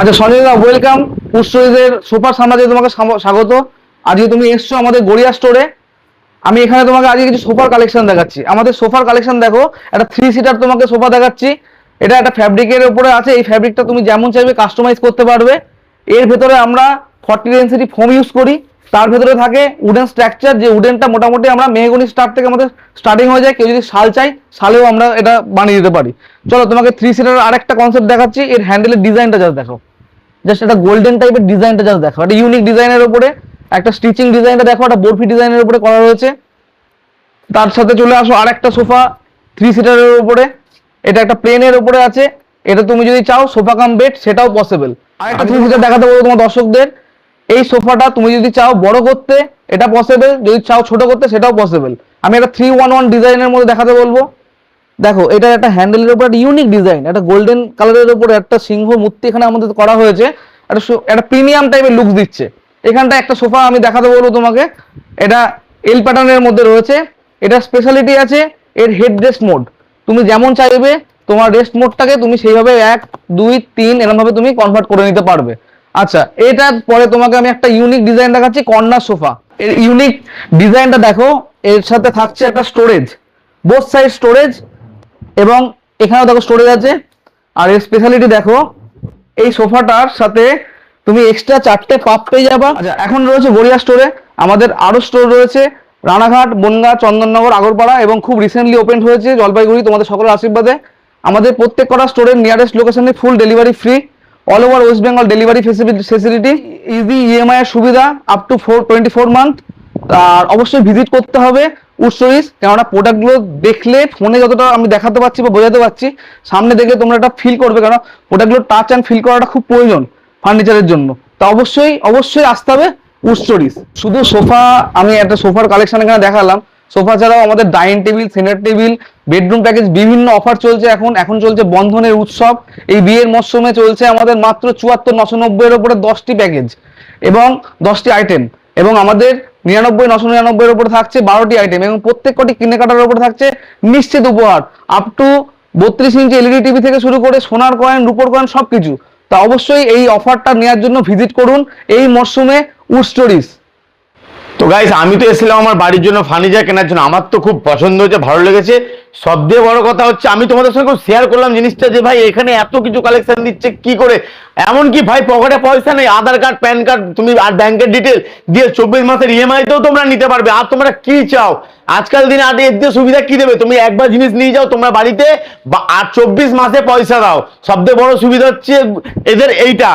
আচ্ছা সঞ্জয়দা welcome পুষ্পের super সাম্রাজ্যে তোমাকে স্বাগত। আজকে তুমি এসছো আমাদের গড়িয়া স্টোরে আমি এখানে তোমাকে আজকে কিছু সোফার কালেকশন দেখাচ্ছি। আমাদের সোফার কালেকশন দেখো, একটা থ্রি সিটার তোমাকে সোফা দেখাচ্ছি। এটা একটা ফ্যাব্রিকের উপরে আছে, এই ফ্যাব্রিকটা তুমি যেমন চাইবে কাস্টমাইজ করতে পারবে। এর ভেতরে আমরা ফর্টি ডেন্সিটি ফোম ইউজ করি। তার ভেতরে থাকে উডেন স্ট্রাকচার যে উডেনটা মোটামুটি আমরা মেহগনি স্টার থেকে আমাদের স্টার্টিং হয়ে যায়। কেউ যদি শাল চাই শালেও আমরা এটা বানিয়ে দিতে পারি। চলো তোমাকে থ্রি সিটার আরেকটা কনসেপ্ট দেখাচ্ছি। এর হ্যান্ডেলের ডিজাইনটা জাস্ট দেখো। জাস্ট একটা গোল্ডেন টাইপের ডিজাইনটা জাস্ট দেখো। একটা ইউনিক ডিজাইনের উপরে একটা স্টিচিং ডিজাইনটা দেখো। একটা বরফি ডিজাইনের উপরে করা রয়েছে। তার সাথে চলে আসো আরেকটা সোফা থ্রি সিটারের উপরে। এটা একটা প্লেনের উপরে আছে। এটা তুমি যদি চাও সোফা কাম বেড সেটাও পসিবল আরেকটা থ্রি সিটার দেখাতে বলব তোমার দর্শকদের। এই সোফাটা তুমি যদি চাও বড় করতে, এটা পসিবল যদি চাও ছোট করতে, সেটাও পসিবল আমি একটা থ্রি ওয়ান ওয়ান ডিজাইনের মধ্যে দেখাতে বলব। দেখো এটা একটা হ্যান্ডেলের উপর একটা ইউনিক ডিজাইন একটা গোল্ডেন কালারের উপরে একটা সিংহ মূর্তি এখানে আমাদের করা হয়েছে। একটা একটা প্রিমিয়াম টাইপের লুকস দিচ্ছে। এখানটা একটা সোফা আমি দেখাতে বলব তোমাকে। এটা এল প্যাটার্নের মধ্যে রয়েছে। এটা স্পেশালিটি আছে, এর হেড রেস্ট মোড তুমি যেমন চাইবে, তোমার রেস্ট মোডটাকে তুমি সেইভাবে এক, দুই, তিন এরকম ভাবে তুমি কনভার্ট করে নিতে পারবে। আচ্ছা এটার পরে তোমাকে আমি একটা ইউনিক ডিজাইন দেখাচ্ছি কর্নার সোফা। এর ইউনিক ডিজাইনটা দেখো, এর সাথে থাকছে একটা স্টোরেজ বোথ সাইড স্টোরেজ এবং এখানেও দেখো স্টোরেজ আছে। আর এর স্পেশালিটি দেখো, এই সোফাটার সাথে তুমি এক্সট্রা চারটে পাপ পেয়ে যাবা। আচ্ছা এখন রয়েছে গড়িয়া স্টোরে আমাদের আরও স্টোর রয়েছে, রানাঘাট, বনগা, চন্দননগর, আগরপাড়া এবং খুব রিসেন্টলি ওপেন হয়েছে জলপাইগুড়ি, তোমাদের সকলের আশীর্বাদে। আমাদের প্রত্যেক কটা স্টোরের নিয়ারেস্ট লোকেশনে full delivery free all over West Bengal delivery facility easy EMI এর সুবিধা up to four twenty four month আর অবশ্যই ভিজিট করতে হবে উৎসরিস কেননা প্রোডাক্টগুলো দেখলে ফোনে যতটা আমি দেখাতে পারছি বা বোঝাতে পারছি, সামনে দেখে তোমরা এটা ফিল করবে কারণ প্রোডাক্টগুলো টাচ অ্যান্ড ফিল করাটা খুব প্রয়োজন ফার্নিচারের জন্য। তা অবশ্যই অবশ্যই আসতে হবে উৎসরিস শুধু সোফা আমি একটা সোফার কালেকশন এখানে দেখালাম। সোফা ছাড়াও আমাদের dining table centre table bedroom package বিভিন্ন অফার চলছে এখন এখন চলছে বন্ধনের উৎসব। এই বিয়ের মরশুমে চলছে আমাদের মাত্র চুয়াত্তর, নশো নব্বইয়ের উপরে দশটি প্যাকেজ এবং দশটি আইটেম এবং আমাদের নিরানব্বই, নশো নিরানব্বইয়ের উপরে থাকছে বারোটি আইটেম এবং প্রত্যেক কটি কিনে কাটার উপরে থাকছে নিশ্চিত উপহার। আপ টু বত্রিশ ইঞ্চি এলইডি টিভি থেকে শুরু করে সোনার কয়েন রুপোর কয়েন সব কিছু তা অবশ্যই এই অফারটা নেওয়ার জন্য ভিজিট করুন। এই মরশুমে উড স্টোরিজ তো গাইস আমি তো এসেছিলাম আমার বাড়ির জন্য ফার্নিচার কেনার জন্য। আমার তো খুব পছন্দ হয়েছে, ভালো লেগেছে। সবথেকে বড় কথা হচ্ছে, আমি তোমাদের সঙ্গে খুব শেয়ার করলাম জিনিসটা যে, ভাই, এখানে এত কিছু কালেকশন দিচ্ছে, কি করে? এমন কি ভাই পকেটে পয়সা নেই আধার কার্ড প্যান কার্ড তুমি আর ব্যাংকের ডিটেল দিয়ে চব্বিশ মাসের ইএমআই তেও তোমরা নিতে পারবে। আর তোমরা কি চাও? আজকাল দিনে আর এর দিয়ে সুবিধা কি দেবে? তুমি একবার জিনিস নিয়ে যাও, তোমরা বাড়িতে আর চব্বিশ মাসে পয়সা দাও। সবথেকে বড় সুবিধা হচ্ছে এদের এইটা।